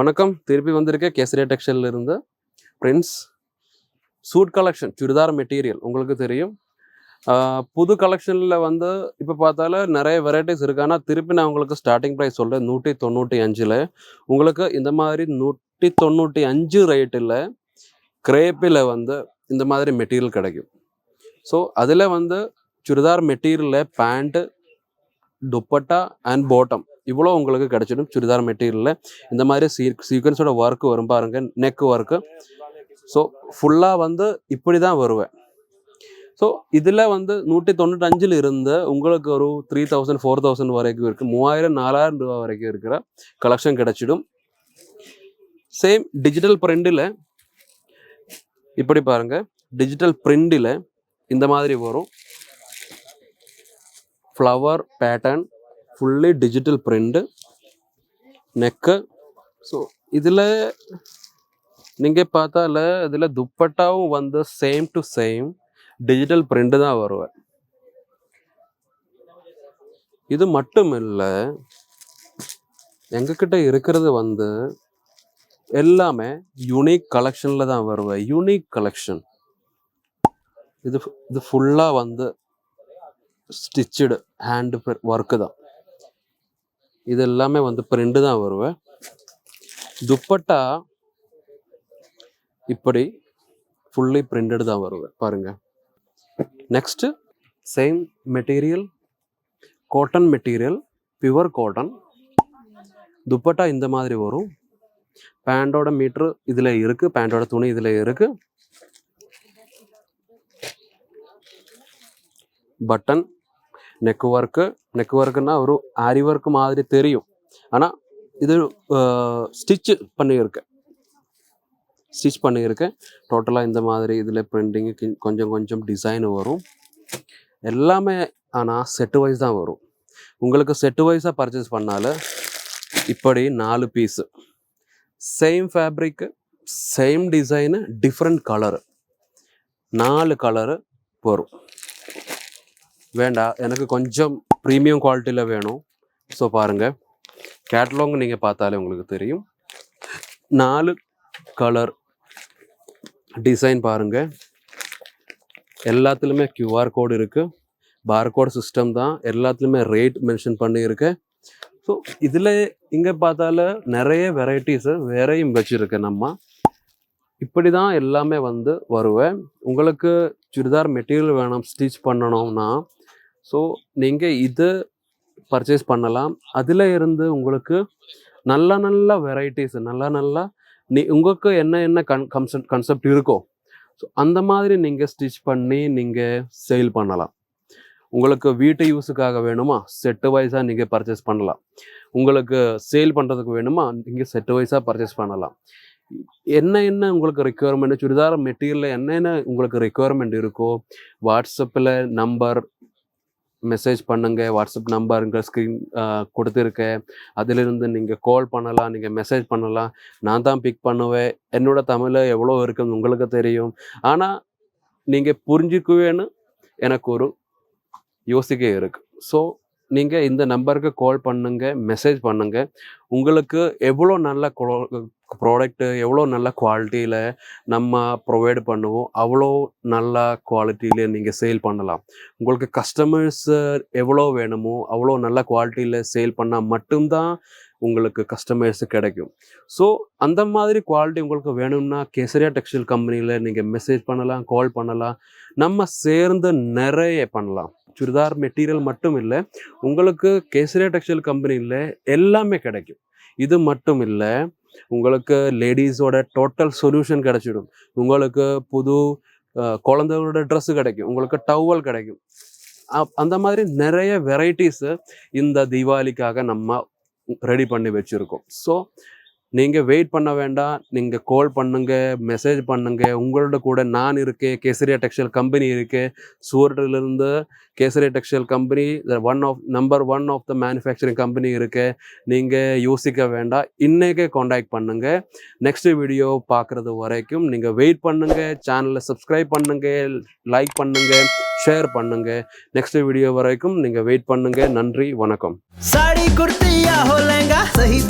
வணக்கம். திருப்பி வந்திருக்கேன் கேசரியா டெக்ஸ்டைல்ல இருந்து prince suit collection churidar material உங்களுக்கு தெரியும். புது கலெக்ஷனில் வந்து இப்போ பார்த்தால நிறைய வெரைட்டிஸ் இருக்கு. ஆனால் திருப்பி நான் உங்களுக்கு ஸ்டார்டிங் ப்ரைஸ் சொல்கிறேன் நூற்றி தொண்ணூற்றி அஞ்சில். உங்களுக்கு இந்த மாதிரி நூற்றி தொண்ணூற்றி அஞ்சு ரேட்டில் கிரேப்பில் வந்து இந்த மாதிரி மெட்டீரியல் கிடைக்கும். ஸோ அதில் வந்து சுடிதார் மெட்டீரியலில் பேண்ட்டு துப்பட்டா அண்ட் பாட்டம் இவ்வளோ உங்களுக்கு கிடைச்சிடும். சுடிதார் மெட்டீரியலில் இந்த மாதிரி சீ சீக்வன்ஸோட ஒர்க்கு வரும் பாருங்க. நெக் ஒர்க்கு ஸோ ஃபுல்லாக வந்து இப்படி தான் வருவேன். ஸோ இதில் வந்து நூற்றி தொண்ணூற்றஞ்சில் இருந்து உங்களுக்கு ஒரு த்ரீ தௌசண்ட் ஃபோர் தௌசண்ட் வரைக்கும் இருக்குது மூவாயிரம் நாலாயிரம் ரூபா வரைக்கும் இருக்கிற கலெக்ஷன் கிடச்சிடும். சேம் டிஜிட்டல் பிரிண்டில் இப்படி பாருங்கள் டிஜிட்டல் பிரிண்டில் இந்த மாதிரி வரும். Flower pattern fully digital print neck so இதில் நீங்கள் பார்த்தால இதில் துப்பட்டாவும் வந்து same to same digital print தான் வருவேன் இது மட்டும் இல்லை எங்ககிட்ட இருக்கிறது வந்து எல்லாமே யூனிக் கலெக்ஷனில் தான் வருவேன் யூனிக் கலெக்ஷன் இது இது ஃபுல்லாக வந்து ஸ்டிச்சுடு ஹேண்டு ஒர்க்கு தான். இது எல்லாமே வந்து பிரிண்டு தான் வருவேன் துப்பட்டா இப்படி ஃபுல்லி பிரிண்டட் தான் வருவேன் பாருங்கள் next same material cotton material pure cotton dupatta இந்த மாதிரி வரும். பேண்டோட மீட்ரு இதில் இருக்குது பேண்டோட துணி இதில் இருக்குது பட்டன் நெக் ஒர்க்கு நெக் ஒர்க்குன்னா ஒரு ஆரி ஒர்க் மாதிரி தெரியும். ஆனால் இது ஸ்டிச் பண்ணியிருக்கேன் ஸ்டிச் பண்ணியிருக்கேன் டோட்டலாக இந்த மாதிரி இதில் பிரிண்டிங்கு கொஞ்சம் கொஞ்சம் டிசைன் வரும். எல்லாமே ஆனால் செட்டு வைஸ் தான் வரும். உங்களுக்கு செட்டு வைஸாக பர்ச்சேஸ் பண்ணால் இப்படி நாலு piece same fabric same design different colour நாலு கலரு வரும். வேண்டாம் எனக்கு கொஞ்சம் ப்ரீமியம் குவாலிட்டியில் வேணும். ஸோ பாருங்கள் கேட்லாங் நீங்கள் பார்த்தாலே உங்களுக்கு தெரியும். நாலு கலர் டிசைன் பாருங்கள் எல்லாத்துலேயுமே கியூஆர் கோடு இருக்கு. பார்கோட் சிஸ்டம் தான். எல்லாத்துலேயுமே ரேட் மென்ஷன் பண்ணியிருக்கு. ஸோ இதில் இங்கே பார்த்தால நிறைய வெரைட்டிஸு வேறையும் வச்சுருக்கு நம்ம. இப்படி தான் எல்லாமே வந்து வருவேன். உங்களுக்கு சுடிதார் மெட்டீரியல் வேணும் ஸ்டிச் பண்ணணும்னா ஸோ நீங்கள் இது பர்ச்சேஸ் பண்ணலாம். அதில் இருந்து உங்களுக்கு நல்ல நல்ல வெரைட்டிஸ் நல்ல நல்ல நீ உங்களுக்கு என்ன என்ன கன் கன்செப்ட் கன்செப்ட் இருக்கோ ஸோ அந்த மாதிரி நீங்கள் ஸ்டிச் பண்ணி நீங்கள் சேல் பண்ணலாம். உங்களுக்கு வீட்டு யூஸுக்காக வேணுமா? செட்டு வைஸாக நீங்கள் பர்ச்சேஸ் பண்ணலாம். உங்களுக்கு சேல் பண்ணுறதுக்கு வேணுமா? நீங்கள் செட்டு வைஸாக பர்ச்சேஸ் பண்ணலாம். என்ன என்ன உங்களுக்கு ரெக்குயர்மெண்ட் சுடிதார் மெட்டீரியலில் என்னென்ன உங்களுக்கு ரெக்குயர்மெண்ட் இருக்கோ வாட்ஸ்அப்பில் நம்பர் மெசேஜ் பண்ணுங்க வாட்ஸ்அப் நம்பருங்க ஸ்க்ரீன் கொடுத்துருக்கேன். அதிலிருந்து நீங்கள் கால் பண்ணலாம் நீங்கள் மெசேஜ் பண்ணலாம். நான் தான் பிக் பண்ணுவேன். என்னோட தமிழ் எவ்வளோ இருக்குன்னு உங்களுக்கு தெரியும். ஆனால் நீங்கள் புரிஞ்சுக்குவேன்னு எனக்கு ஒரு யோசிக்க இருக்குது ஸோ நீங்கள் இந்த நம்பருக்கு கால் பண்ணுங்க மெசேஜ் பண்ணுங்க. உங்களுக்கு எவ்வளோ நல்ல ப்ராடக்ட்டு எவ்வளோ நல்ல குவாலிட்டியில் நம்ம ப்ரொவைட் பண்ணுவோம் அவ்வளோ நல்ல குவாலிட்டியில் நீங்கள் சேல் பண்ணலாம். உங்களுக்கு கஸ்டமர்ஸ் எவ்வளோ வேணுமோ அவ்வளோ நல்ல குவாலிட்டியில் சேல் பண்ணால் மட்டும்தான் உங்களுக்கு கஸ்டமர்ஸ் கிடைக்கும். ஸோ அந்த மாதிரி குவாலிட்டி உங்களுக்கு வேணும்னா கேசரியா டெக்ஸ்டைல் கம்பெனியில் நீங்கள் மெசேஜ் பண்ணலாம் கால் பண்ணலாம். நம்ம சேர்ந்து நிறைய பண்ணலாம். சுடிதார் மெட்டீரியல் மட்டும் இல்லை உங்களுக்கு கேசரியா டெக்ஸ்டைல் கம்பெனியில் எல்லாமே கிடைக்கும். இது மட்டும் இல்லை உங்களுக்கு லேடிஸோட டோட்டல் சொல்யூஷன் கிடைச்சிடும். உங்களுக்கு புது குழந்தைகளோட ட்ரெஸ் கிடைக்கும் உங்களுக்கு டவல் கிடைக்கும். அந்த மாதிரி நிறைய வெரைட்டிஸு இந்த தீபாவளிக்காக நம்ம ரெடி பண்ணி வச்சுருக்கோம். ஸோ நீங்கள் வெயிட் பண்ண வேண்டாம். நீங்கள் கால் பண்ணுங்க மெசேஜ் பண்ணுங்க. உங்களோட கூட நான் இருக்கேன். கேசரியா டெக்ஸ்டைல் கம்பெனி இருக்குது சூரட்டிலிருந்து Kesariya textile company one of number one of the manufacturing company இருக்குது நீங்கள் யோசிக்க வேண்டாம். இன்றைக்கே காண்டாக்ட் பண்ணுங்கள் நெக்ஸ்ட் வீடியோ பார்க்குறது வரைக்கும் நீங்கள் வெயிட் பண்ணுங்கள் சேனலை சப்ஸ்கிரைப் பண்ணுங்கள் லைக் பண்ணுங்கள் ஷேர் பண்ணுங்கள் நெக்ஸ்ட் வீடியோ வரைக்கும் நீங்கள் வெயிட் பண்ணுங்கள் நன்றி. வணக்கம். சாடி குர்த்தியா ஹோ லெங்கா சஹி